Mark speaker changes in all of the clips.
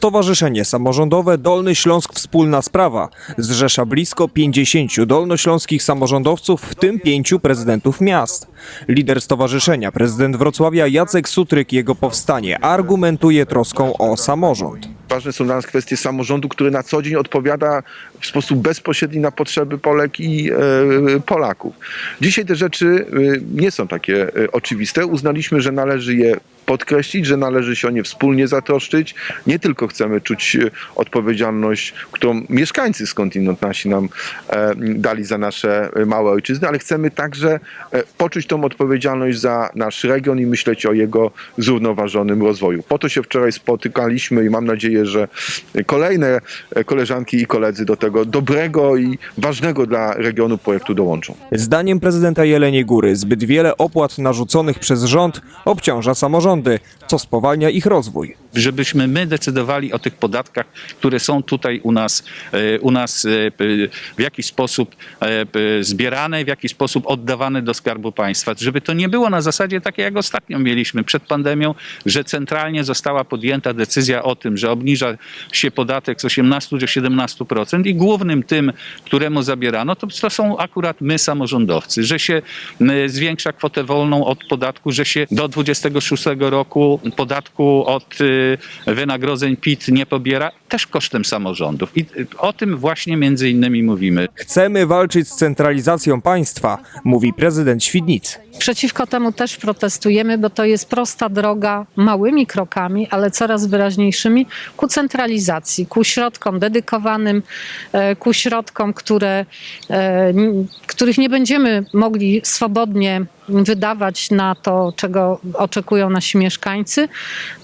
Speaker 1: Stowarzyszenie Samorządowe Dolny Śląsk Wspólna Sprawa zrzesza blisko 50 dolnośląskich samorządowców, w tym pięciu prezydentów miast. Lider stowarzyszenia, prezydent Wrocławia Jacek Sutryk, jego powstanie argumentuje troską o samorząd.
Speaker 2: Ważne są dla nas kwestie samorządu, który na co dzień odpowiada w sposób bezpośredni na potrzeby Polek i e, Polaków. Dzisiaj te rzeczy e, nie są takie e, oczywiste. Uznaliśmy, że należy je podkreślić, że należy się o nie wspólnie zatroszczyć. Nie tylko chcemy czuć e, odpowiedzialność, którą mieszkańcy skądinąd nasi nam e, dali za nasze e, małe ojczyzny, ale chcemy także poczuć tą odpowiedzialność za nasz region i myśleć o jego zrównoważonym rozwoju. Po to się wczoraj spotykaliśmy i mam nadzieję, że kolejne koleżanki i koledzy do tego dobrego i ważnego dla regionu projektu dołączą.
Speaker 1: Zdaniem prezydenta Jeleniej Góry zbyt wiele opłat narzuconych przez rząd obciąża samorządy, co spowalnia ich rozwój.
Speaker 3: Żebyśmy my decydowali o tych podatkach, które są tutaj u nas, e, u nas e, w jakiś sposób e, zbierane, w jakiś sposób oddawane do Skarbu Państwa. Żeby to nie było na zasadzie takiej, jak ostatnio mieliśmy przed pandemią, że centralnie została podjęta decyzja o tym, że obniża się podatek z 18 do 17% i głównym tym, któremu zabierano, to, to są akurat my samorządowcy, że się zwiększa kwotę wolną od podatku, że się do 26 roku podatku od wynagrodzeń PIT nie pobiera, też kosztem samorządów. I y, o tym właśnie między innymi mówimy.
Speaker 1: Chcemy walczyć z centralizacją państwa, mówi prezydent Świdnicy.
Speaker 4: Przeciwko temu też protestujemy, bo to jest prosta droga, małymi krokami, ale coraz wyraźniejszymi ku centralizacji, ku środkom dedykowanym, e, ku środkom, które, e, których nie będziemy mogli swobodnie wydawać na to, czego oczekują nasi mieszkańcy,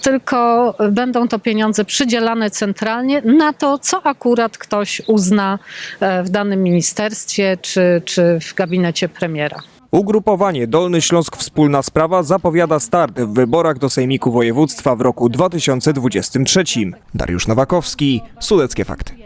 Speaker 4: tylko będą to pieniądze przydzielane centralnie na to, co akurat ktoś uzna e, w danym ministerstwie czy, czy w gabinecie premiera.
Speaker 1: Ugrupowanie Dolny Śląsk Wspólna Sprawa zapowiada start w wyborach do Sejmiku Województwa w roku 2023. Dariusz Nowakowski, Sudeckie Fakty.